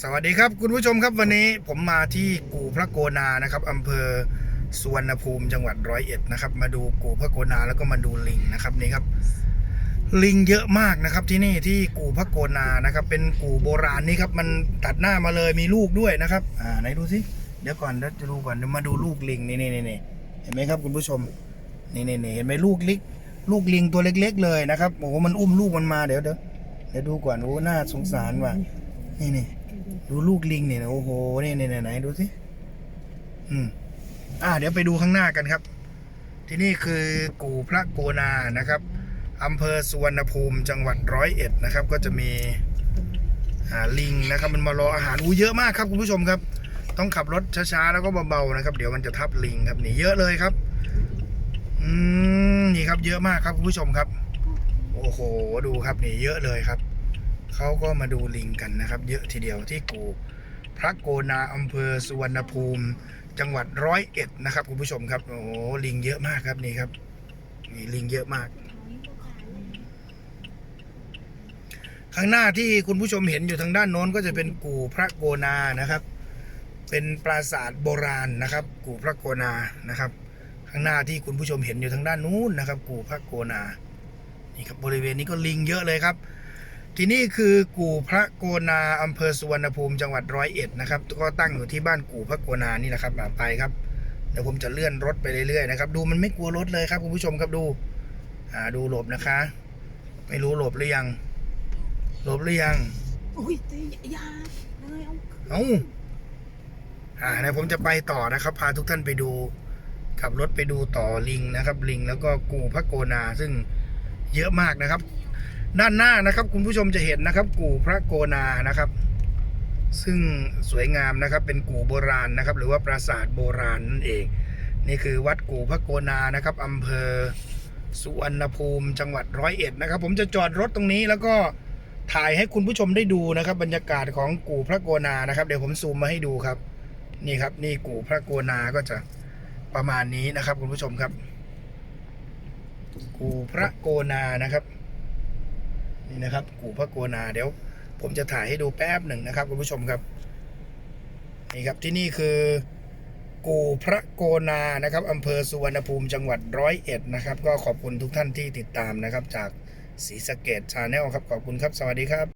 สวัสดีครับคุณผู้ชมครับวันนี้ผมมาที่กู่พระโกนานะครับอำเภอสุวรรณภูมิจังหวัดร้อยเอ็ดนะครับ มาดูกู่พระโกนาแล้วก็มาดูลิงนะครับนี่ครับ ลิงเยอะมากนะครับที่นี่ที่กู่พระโกนานะครับ เป็นกู่โบราณนี่ครับมันตัดหน้ามาเลยมีลูกด้วยนะครับอ่าไหนดูสิเดี๋ยวก่อนเดี๋ยวจะดูก่อนเดี๋ยวมาดูลูกลิงนี่นี่นี่เห็นไหมครับคุณผู้ชมนี่นี่นี่เห็นไหมลูกลิกลูกลิงตัวเล็ก ๆ เลยนะครับโอ้โหมันอุ้มลูกมันมาเดี๋ยวเดี๋ยวเดี๋ยวดูก่อนโอ้หน่าสงสารว่ะนี่นี่ ดูลูกลิงเนี่ยนะโอ้โหเนี่นี่ไหนดูสิอืม อ่า เดี๋ยวไปดูข้างหน้ากันครับ ที่นี่คือกู่พระโกนานะครับอำเภอสุวรรณภูมิจังหวัดร้อยเอ็ดนะครับ ก็จะมีลิงนะครับ มันมารออาหารอู้เยอะมากครับคุณผู้ชมครับ ต้องขับรถช้าๆแล้วก็เบาๆนะครับ เดี๋ยวมันจะทับลิงครับนี่เยอะเลยครับ อืมนี่ครับ เยอะมากครับคุณผู้ชมครับ โอ้โห ดูครับนี่เยอะเลยครับ เขาก็มาดูลิงกันนะครับ เยอะทีเดียวที่กูพระโกนาอำเภอสุวรรณภูมิ จังหวัดร้อยเอ็ดนะครับคุณผู้ชมครับโอ้โหลิงเยอะมากครับนี่ครับนี่ลิงเยอะมาก ข้างหน้าที่คุณผู้ชมเห็นอยู่ทางด้านโน้นก็จะเป็นกู่พระโกนานะครับ เป็นปราสาทโบราณนะครับ กู่พระโกนานะครับ ข้างหน้าที่คุณผู้ชมเห็นอยู่ทางด้านนู้นนะครับ กู่พระโกนานี่ครับบริเวณนี้ก็ลิงเยอะเลยครับ ที่นี่คือกู่พระโกนาอำเภอสุวรรณภูมิจังหวัดร้อยเอ็ดนะครับก็ตั้งอยู่ที่บ้านกู่พระโกนานี่แหละครับอ่าไปครับเดี๋ยวผมจะเลื่อนรถไปเรื่อยๆนะครับดูมันไม่กลัวรถเลยครับคุณผู้ชมครับดูอ่าดูหลบนะคะ ไม่รู้หลบหรือยัง หลบหรือยังอุ้ยตียาเลยเอาเอ้าอ่าเดี๋ยวผมจะไปต่อนะครับ พาทุกท่านไปดูขับรถไปดูต่อลิงนะครับ ลิงแล้วก็กูพระโกนาซึ่งเยอะมากนะครับ ด้านหน้านะครับ คุณผู้ชมจะเห็นนะครับ กูพระโกนานะครับ ซึ่งสวยงามนะครับ เป็นกูโบราณนะครับ หรือว่าปราสาทโบราณนั่นเอง นี่คือวัดกูพระโกนานะครับอำเภอสุวรรณภูมิจังหวัดร้อยเอ็ดนะครับ ผมจะจอดรถตรงนี้แล้วก็ถ่ายให้คุณผู้ชมได้ดูนะครับ บรรยากาศของกูพระโกนานะครับ เดี๋ยวผมซูมมาให้ดูครับ นี่ครับ นี่กูพระโกนาก็จะประมาณนี้นะครับ คุณผู้ชมครับ กูพระโกนานะครับ นี่นะครับ กูพระโกนาเดี๋ยว ผมจะถ่ายให้ดูแป๊บหนึ่งนะครับคุณผู้ชมครับนี่ครับที่นี่คือ กูพระโกนานะครับอำเภอสุวรรณภูมิจังหวัดร้อยเอ็ดนะครับ ก็ขอบคุณทุกท่านที่ติดตามนะครับ จากศรีสะเกดชาแนลครับขอบคุณครับ สวัสดีครับ